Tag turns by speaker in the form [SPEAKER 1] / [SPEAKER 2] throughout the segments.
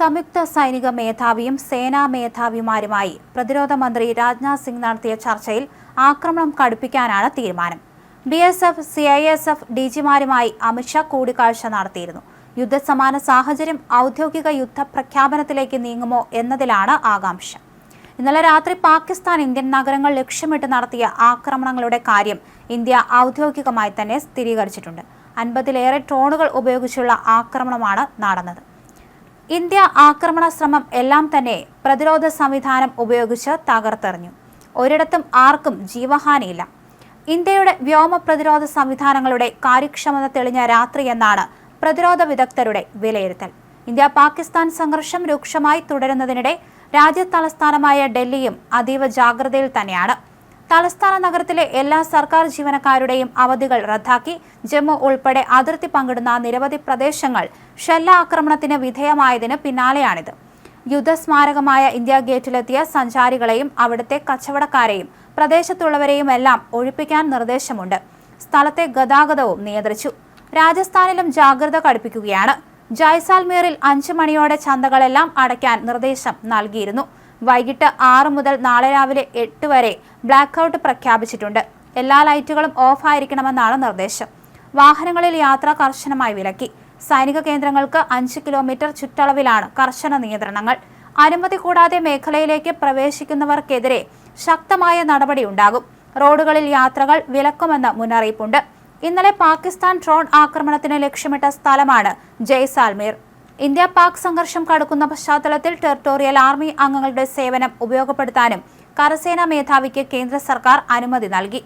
[SPEAKER 1] സംയുക്ത സൈനിക മേധാവിയും സേനാ മേധാവിമാരുമായി പ്രതിരോധ മന്ത്രി രാജ്നാഥ് സിംഗ് നടത്തിയ ചർച്ചയിൽ ആക്രമണം കടുപ്പിക്കാനാണ് തീരുമാനം. B S F C I S F D ജിമാരുമായി അമിത്ഷാ കൂടിക്കാഴ്ച നടത്തിയിരുന്നു. യുദ്ധസമാന സാഹചര്യം ഔദ്യോഗിക യുദ്ധ പ്രഖ്യാപനത്തിലേക്ക് നീങ്ങുമോ എന്നതിലാണ് ആകാംക്ഷ. ഇന്നലെ രാത്രി പാകിസ്ഥാൻ ഇന്ത്യൻ നഗരങ്ങൾ ലക്ഷ്യമിട്ട് നടത്തിയ ആക്രമണങ്ങളുടെ കാര്യം ഇന്ത്യ ഔദ്യോഗികമായി തന്നെ സ്ഥിരീകരിച്ചിട്ടുണ്ട്. അൻപതിലേറെ ഡ്രോണുകൾ ഉപയോഗിച്ചുള്ള ആക്രമണമാണ് നടന്നത്. ഇന്ത്യ ആക്രമണ ശ്രമം എല്ലാം തന്നെ പ്രതിരോധ സംവിധാനം ഉപയോഗിച്ച് തകർത്തെറിഞ്ഞു. ഒരിടത്തും ആർക്കും ജീവഹാനിയില്ല. ഇന്ത്യയുടെ വ്യോമ പ്രതിരോധ സംവിധാനങ്ങളുടെ കാര്യക്ഷമത തെളിഞ്ഞ രാത്രി എന്നാണ് പ്രതിരോധ വിദഗ്ധരുടെ വിലയിരുത്തൽ. ഇന്ത്യ പാകിസ്ഥാൻ സംഘർഷം രൂക്ഷമായി തുടരുന്നതിനിടെ രാജ്യതലസ്ഥാനമായ ഡൽഹിയും അതീവ ജാഗ്രതയിൽ തന്നെയാണ്. തലസ്ഥാന നഗരത്തിലെ എല്ലാ സർക്കാർ ജീവനക്കാരുടെയും അവധികൾ റദ്ദാക്കി. ജമ്മു ഉൾപ്പെടെ അതിർത്തി പങ്കിടുന്ന നിരവധി പ്രദേശങ്ങൾ ഷെല്ലാക്രമണത്തിന് വിധേയമായതിന് പിന്നാലെയാണിത്. യുദ്ധസ്മാരകമായ ഇന്ത്യ ഗേറ്റിലെത്തിയ സഞ്ചാരികളെയും അവിടുത്തെ കച്ചവടക്കാരെയും പ്രദേശത്തുള്ളവരെയും എല്ലാം ഒഴിപ്പിക്കാൻ നിർദ്ദേശമുണ്ട്. സ്ഥലത്തെ ഗതാഗതവും നിയന്ത്രിച്ചു. രാജസ്ഥാനിലും ജാഗ്രത കടുപ്പിക്കുകയാണ്. ജയ്സാൽമീറിൽ അഞ്ചു മണിയോടെ ചന്തകളെല്ലാം അടയ്ക്കാൻ നിർദ്ദേശം നൽകിയിരുന്നു. വൈകിട്ട് ആറ് മുതൽ നാളെ രാവിലെ എട്ട് വരെ ബ്ലാക്ക് ഔട്ട് പ്രഖ്യാപിച്ചിട്ടുണ്ട്. എല്ലാ ലൈറ്റുകളും ഓഫ് ആയിരിക്കണമെന്നാണ് നിർദ്ദേശം. വാഹനങ്ങളിൽ യാത്ര കർശനമായി വിലക്കി. സൈനിക കേന്ദ്രങ്ങൾക്ക് അഞ്ച് കിലോമീറ്റർ ചുറ്റളവിലാണ് കർശന നിയന്ത്രണങ്ങൾ. അനുമതി കൂടാതെ മേഖലയിലേക്ക് പ്രവേശിക്കുന്നവർക്കെതിരെ ശക്തമായ നടപടിയുണ്ടാകും റോഡുകളിൽ യാത്രകൾ വിലക്കുമെന്ന് മുന്നറിയിപ്പുണ്ട്. ഇന്നലെ പാകിസ്ഥാൻ ഡ്രോൺ ആക്രമണത്തിന് ലക്ഷ്യമിട്ട സ്ഥലമാണ് ജയ്സാൽമീർ. ഇന്ത്യ പാക് സംഘർഷം കടക്കുന്ന പശ്ചാത്തലത്തിൽ ടെറിട്ടോറിയൽ ആർമി അംഗങ്ങളുടെ സേവനം ഉപയോഗപ്പെടുത്താനും കരസേനാ മേധാവിക്ക് കേന്ദ്ര സർക്കാർ അനുമതി നൽകി.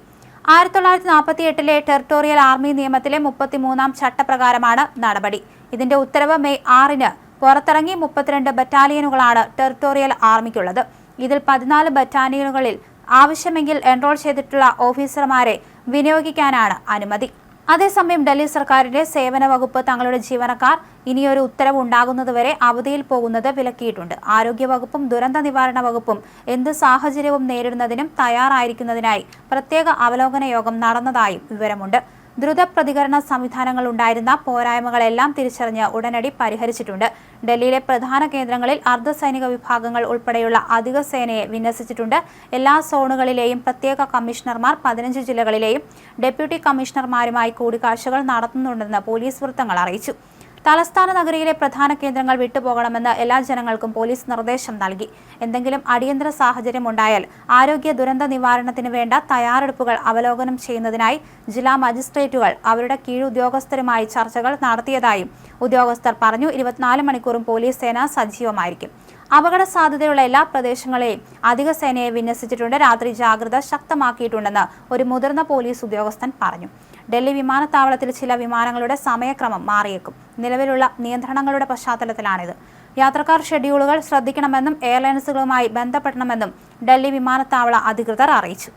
[SPEAKER 1] ആയിരത്തി തൊള്ളായിരത്തി നാൽപ്പത്തി എട്ടിലെ ടെറിട്ടോറിയൽ ആർമി നിയമത്തിലെ മുപ്പത്തിമൂന്നാം ചട്ടപ്രകാരമാണ് നടപടി. ഇതിന്റെ ഉത്തരവ് മെയ് ആറിന് പുറത്തിറങ്ങി മുപ്പത്തിരണ്ട് ബറ്റാലിയനുകളാണ് ടെറിട്ടോറിയൽ ആർമിക്കുള്ളത്. ഇതിൽ പതിനാല് ബറ്റാലിയനുകളിൽ ആവശ്യമെങ്കിൽ എൻറോൾ ചെയ്തിട്ടുള്ള ഓഫീസർമാരെ വിനിയോഗിക്കാനാണ് അനുമതി. അതേസമയം ഡൽഹി സർക്കാരിന്റെ സേവന വകുപ്പ് തങ്ങളുടെ ജീവനക്കാർ ഇനിയൊരു ഉത്തരവ് ഉണ്ടാകുന്നതുവരെ അവധിയിൽ പോകുന്നത് വിലക്കിയിട്ടുണ്ട്. ആരോഗ്യവകുപ്പും ദുരന്ത നിവാരണ വകുപ്പും എന്ത് സാഹചര്യവും നേരിടുന്നതിനും തയ്യാറായിരിക്കുന്നതിനായി പ്രത്യേക അവലോകന യോഗം നടന്നതായും വിവരമുണ്ട്. ദ്രുത പ്രതികരണ സംവിധാനങ്ങൾ ഉണ്ടായിരുന്ന പോരായ്മകളെല്ലാം തിരിച്ചറിഞ്ഞ് ഉടനടി പരിഹരിച്ചിട്ടുണ്ട്. ഡൽഹിയിലെ പ്രധാന കേന്ദ്രങ്ങളിൽ അർദ്ധസൈനിക വിഭാഗങ്ങൾ ഉൾപ്പെടെയുള്ള അധിക സേനയെ വിന്യസിച്ചിട്ടുണ്ട്. എല്ലാ സോണുകളിലെയും പ്രത്യേക കമ്മീഷണർമാർ പതിനഞ്ച് ജില്ലകളിലെയും ഡെപ്യൂട്ടി കമ്മീഷണർമാരുമായി കൂടിക്കാഴ്ചകൾ നടത്തുന്നുണ്ടെന്ന് പോലീസ് വൃത്തങ്ങൾ അറിയിച്ചു. തലസ്ഥാന നഗരിയിലെ പ്രധാന കേന്ദ്രങ്ങൾ വിട്ടുപോകണമെന്ന് എല്ലാ ജനങ്ങൾക്കും പോലീസ് നിർദ്ദേശം നൽകി. എന്തെങ്കിലും അടിയന്തര സാഹചര്യം ഉണ്ടായാൽ ആരോഗ്യ ദുരന്ത നിവാരണത്തിന് വേണ്ട തയ്യാറെടുപ്പുകൾ അവലോകനം ചെയ്യുന്നതിനായി ജില്ലാ മജിസ്ട്രേറ്റുകൾ അവരുടെ കീഴുദ്യോഗസ്ഥരുമായി ചർച്ചകൾ നടത്തിയതായും ഉദ്യോഗസ്ഥർ പറഞ്ഞു. ഇരുപത്തിനാല് മണിക്കൂറും പോലീസ് സേന സജീവമായിരിക്കും. അപകട സാധ്യതയുള്ള എല്ലാ പ്രദേശങ്ങളെയും അധിക സേനയെ വിന്യസിച്ചിട്ടുണ്ട്. രാത്രി ജാഗ്രത ശക്തമാക്കിയിട്ടുണ്ടെന്ന് ഒരു മുതിർന്ന പോലീസ് ഉദ്യോഗസ്ഥൻ പറഞ്ഞു. ഡൽഹി വിമാനത്താവളത്തിൽ ചില വിമാനങ്ങളുടെ സമയക്രമം മാറിയേക്കും. നിലവിലുള്ള നിയന്ത്രണങ്ങളുടെ പശ്ചാത്തലത്തിലാണിത്. യാത്രക്കാർ ഷെഡ്യൂളുകൾ ശ്രദ്ധിക്കണമെന്നും എയർലൈൻസുകളുമായി ബന്ധപ്പെടണമെന്നും ഡൽഹി വിമാനത്താവള അധികൃതർ അറിയിച്ചു.